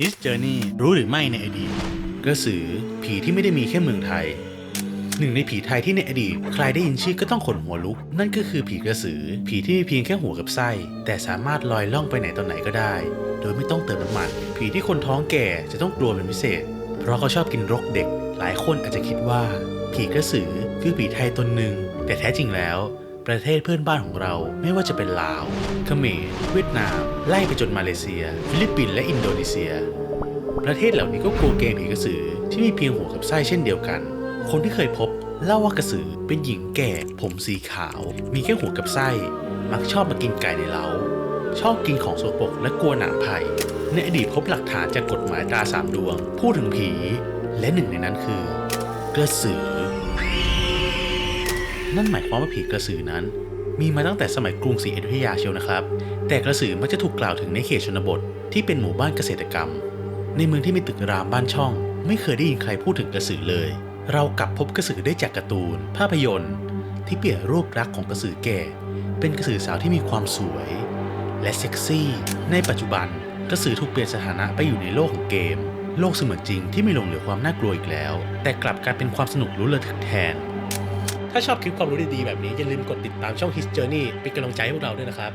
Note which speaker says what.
Speaker 1: His Journey รู้หรือไม่ในอดีตกระสือผีที่ไม่ได้มีแค่เมืองไทย หนึ่งในผีไทยที่ในอดีต ใครได้ยินชื่อก็ต้องขนหัวลุก นั่นก็คือผีกระสือ ผีที่มีเพียงแค่หัวกับไส้ แต่สามารถลอยล่องไปไหนตอนไหนก็ได้ โดยไม่ต้องเติมน้ำมัน ผีที่คนท้องแก่จะต้องกลัวเป็นพิเศษ เพราะเขาชอบกินรกเด็ก หลายคนอาจจะคิดว่า ผีกระสือคือผีไทยตนหนึ่งแต่แท้จริงแล้ว ประเทศเพื่อนบ้านของเราไม่ว่าจะเป็นลาวเขมรเวียดนาม ไล่ไปจนมาเลเซีย ฟิลิปปินส์และอินโดนีเซีย ประเทศเหล่านี้ก็กลัวเกมผีกระสือที่มีเพียงหัวกับไส้เช่นเดียวกัน คนที่เคยพบเล่าว่ากระสือเป็นหญิงแก่ ผมสีขาว มีแค่หัวกับไส้ มักชอบมากินไก่ในเล้าชอบกินของสกปรกและกลัวหนามไผ่ในอดีตพบหลักฐานจากกฎหมายตราสามดวง พูดถึงผี และหนึ่งในนั้นคือ กระสือ นั่นหมายความว่าผีกระสือนั้น มีมาตั้งแต่สมัยกรุงศรีอยุธยาเชียวนะครับ แต่กระสือมักจะถูกกล่าวถึงในเขตชนบทที่เป็นหมู่บ้านเกษตรกรรม ในเมืองที่มีตึกรามบ้านช่อง ไม่เคยได้ยินใครพูดถึงกระสือเลย เรากลับพบกระสือได้จากการ์ตูน ภาพยนตร์ ที่เปลี่ยนรูปลักษณ์ของกระสือแก่ เป็นกระสือสาวที่มีความสวย และเซ็กซี่ ในปัจจุบันกระสือถูกเปลี่ยนสถานะไปอยู่ในโลกของเกม โลกเสมือนจริงที่ไม่หลงเหลือความน่ากลัวอีกแล้ว แต่กลับกลายเป็นความสนุกลุ้นระทึกแทน ถ้าชอบคลิปความรู้ดีๆแบบนี้อย่าลืมกดติดตามช่อง His Journey เป็นกำลังใจให้พวกเราด้วยนะครับ